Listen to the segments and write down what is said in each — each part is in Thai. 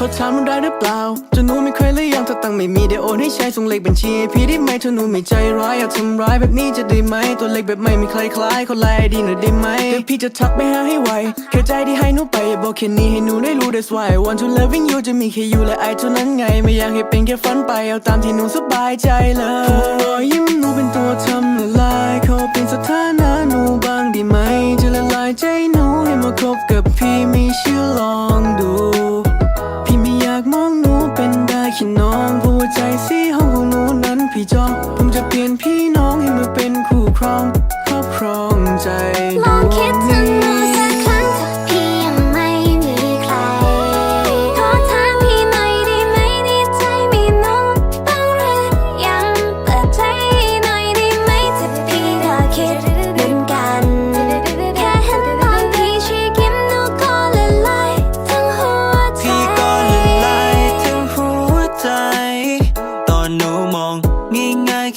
เขาทำมมันได้หรือเปล่าจะหนูไม่เคยเลยยังถ้าตังไม่มีเดี๋ยวโอนให้ใช้ส่งเลขบัญชีพี่ได้ไหมถ้าหนูไม่ใจร้ายอยากทำร้ายแบบนี้จะได้ไหมตัวเล็กแบบไม่มีใครคล้ายเขาไล่ดีหน่อยได้ไหมเดี๋ยวพี่จะทักไปหาให้ไวแค่ใจที่ให้หนูไปบอกแค่นี้ให้หนูได้รู้ that's why I want to loving you จะมีแค่อยู่และไอเท่านั้นไง ไม่อยากให้เป็นแค่ฝันไปเอาตามที่หนูสบายใจเลย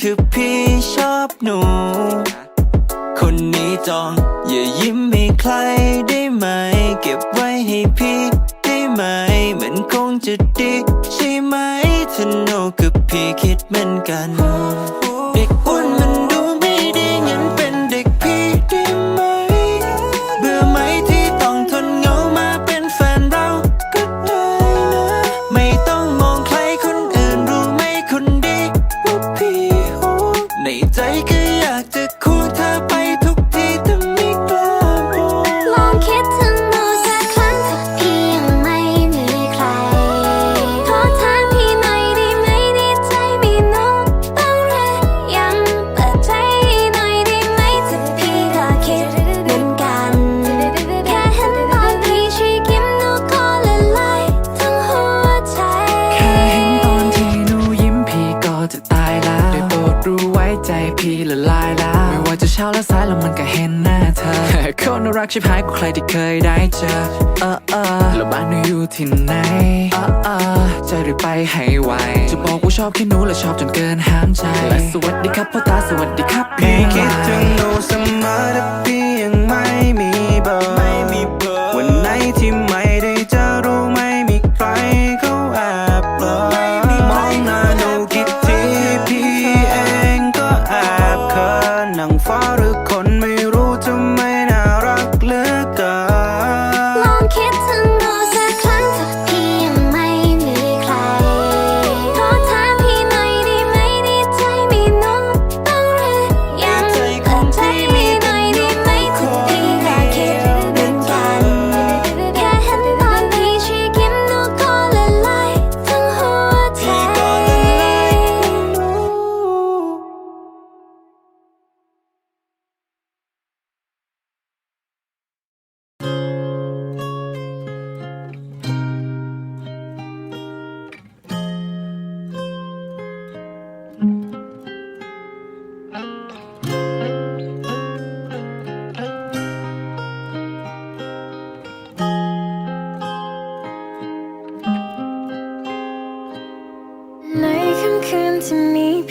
คือพี่ชอบหนู คนนี้จอง อย่ายิ้มให้ใครได้ไหม เก็บไว้ให้พี่ได้ไหม มันคงจะดี ใช่ไหมถ้าหนูกับพี่คิดเหมือนกัน ใจพี่ละลายแล้ว ไม่ว่าจะเช้าและสายแล้วมันก็เห็นหน้าเธอคนน่ารักชิบหายกว่าใครที่เคยได้เจอเออเออแล้วบ้านหนูอยู่ที่ไหนเออเออจะรีบไปให้ไวจะบอกว่าชอบแค่หนูและชอบจนเกินห้ามใจและสวัสดีครับพ่อตาสวัสดีครับพี่คิดถึงหนูเสม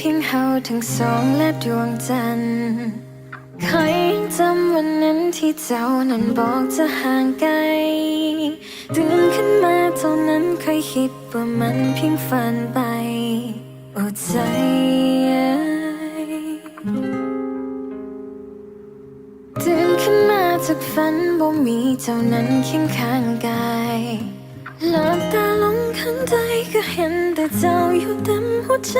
พียงเฮาทั้งสองและดวงจันทร์ใครยังจำวันนั้นที่เจ้านั้นบอกจะห่างไกลตื่นขึ้นมาเท่านั้นเคยคิดว่ามันเพียงฝันไปโอ้ใจตื่นขึ้นมาจากฝันบ่มีเจ้านั้นเคียงข้างกายหลับตาลงข้างใดก็เห็นแต่เจ้าอยู่เต็มหัวใจ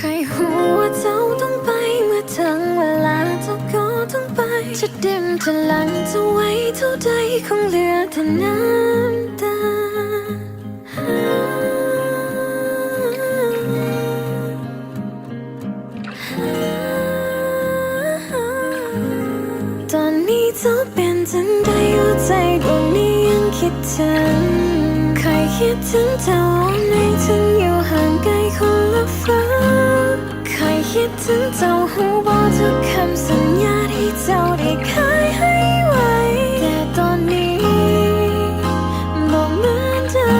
ใครหัวาเจ้าต้องไปเมื่อถึงเวลาเจ้าก็ต้องไป จะเดิมจะหลังจะไว้เท่าใดคงเหลือแต่น้ำตาตอนนี้เจ้าเป็นจังใดหัวใจดวงนี้ยังคิดถึงใครคิดถึงเจ้าในถึงอยู่ห่างไกลคนละฟ้า คิดถึงเจ้าหูบอกทุกคำสัญญาที่เจ้าได้เคยให้ไว้ แต่ตอนนี้บอกเหมือนเดิ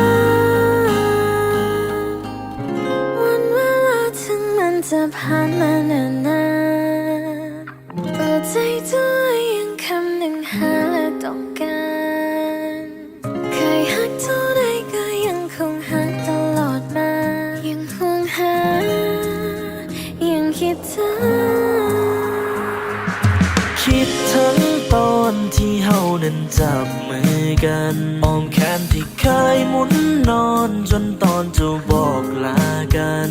มวันเวลาถึงมันจะผ่านมาเนนาน คิดถึงตอนที่เฮานั้นจับมือกันอ้อมแขนที่เคยหมุนนอนจนตอนจะบอกลากัน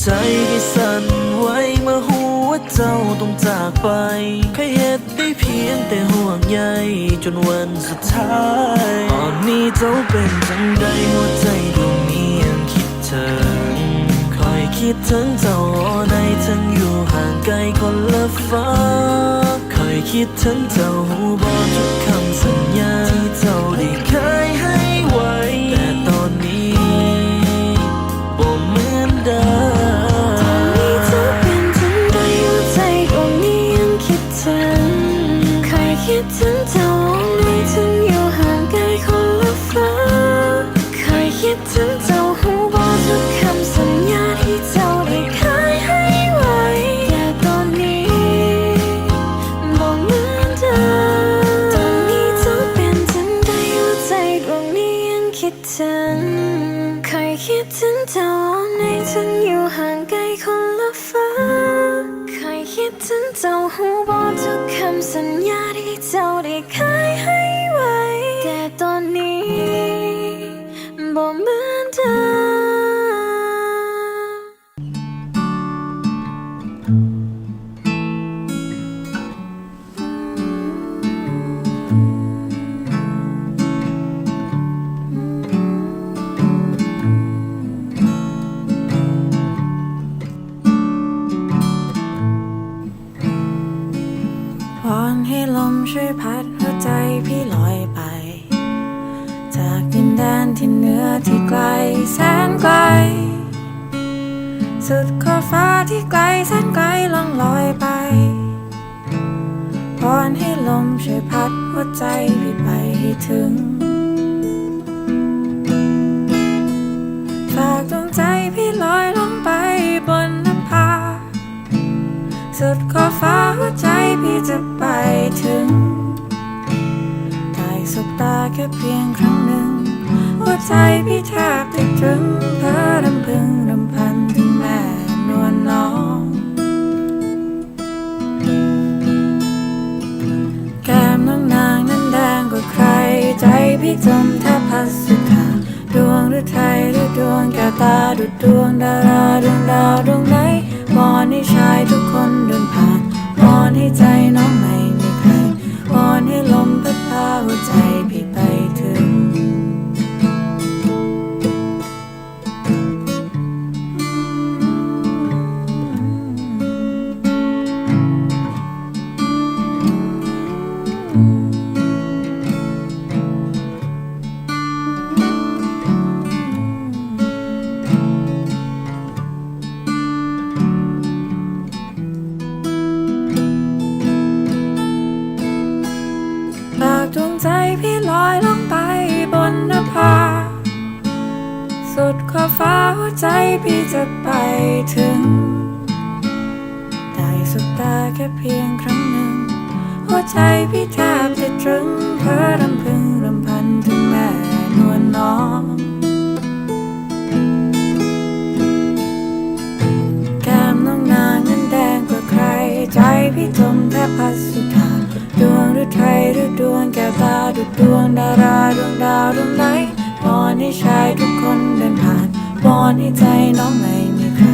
ใจที่สั่นไหวเมื่อหัวเจ้าต้องจากไปเคยเหตุได้เพียงแต่ห่วงใยจนวันสุดท้ายตอนนี้เจ้าเป็นจังใดหัวใจดวงนี้ยังคิดถึงคอยคิดถึงเจ้าในทั้งอยู่างไกลคนละฟ้าคอยคิดถึงเจ้าหูบอกทุกคำสัญญาที่เจ้าได้เคย เจ้าหูบอกทุกคำสัญญา ช่วยพัดหัวใจพี่ลอยไป จากดินแดนที่เหนือที่ไกลแสนไกล สุดขอบฟ้าที่ไกลแสนไกลล่องลอยไปวอนให้ลมช่วยพัดหัวใจพี่ไปให้ถึง ฝากดวงใจพี่ลอยลงไปบน สุดขอฟ้าหัวใจพี่จะไปถึงได้สบตาแค่เพียงครั้งหนึ่ง หัวใจพี่แทบติดตรึงเพ้อรำพึงรำพันถึงแม่นวลน้อง แก้มน้องนางนั้นแดงกว่าใคร ใจพี่จมแทบพัสถาดวงหรือไทยหรือดวงแก้วตาดุดดวงดาราดวงดาวดวง สุดขอบฟ้าหัวใจพี่จะไปถึง ได้สบตาแค่เพียงครั้งหนึ่ง หัวใจพี่แทบจะตรึงเพ้อรำพึงรำพันถึงแม่นวลน้องแก้มน้องนางนั้นแดงกว่าใคร ใจพี่จมแทบพัสสุธาดวงหรือไทยหรือดวงแก้วตาดุดดวงดาราดวงดาวดวงไหนวอนให้ชายทุกคน อนให้ใจน้องไม่มีใคร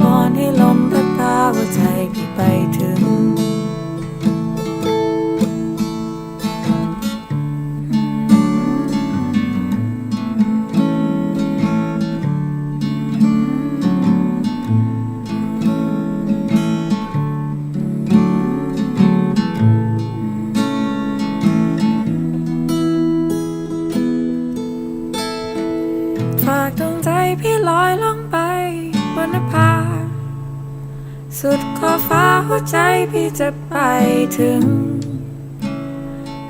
วอนให้ลมพัดพาหัวใจพี่ไปถึง อยลงไปบนนภาสุดขอบฟ้าหัวใจพี่จะไปถึง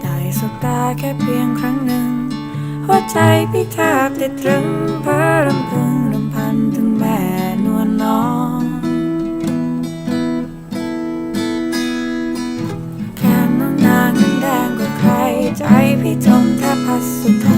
ได้สบตาแค่เพียงครั้งหนึ่ง หัวใจพี่แทบติดตรึงเพ้อรำพึงรำพันถึงแม่นวลน้องแก้มน้องนางนั้นแดงกว่าใคร ใจพี่จมแทบพัสสุธาด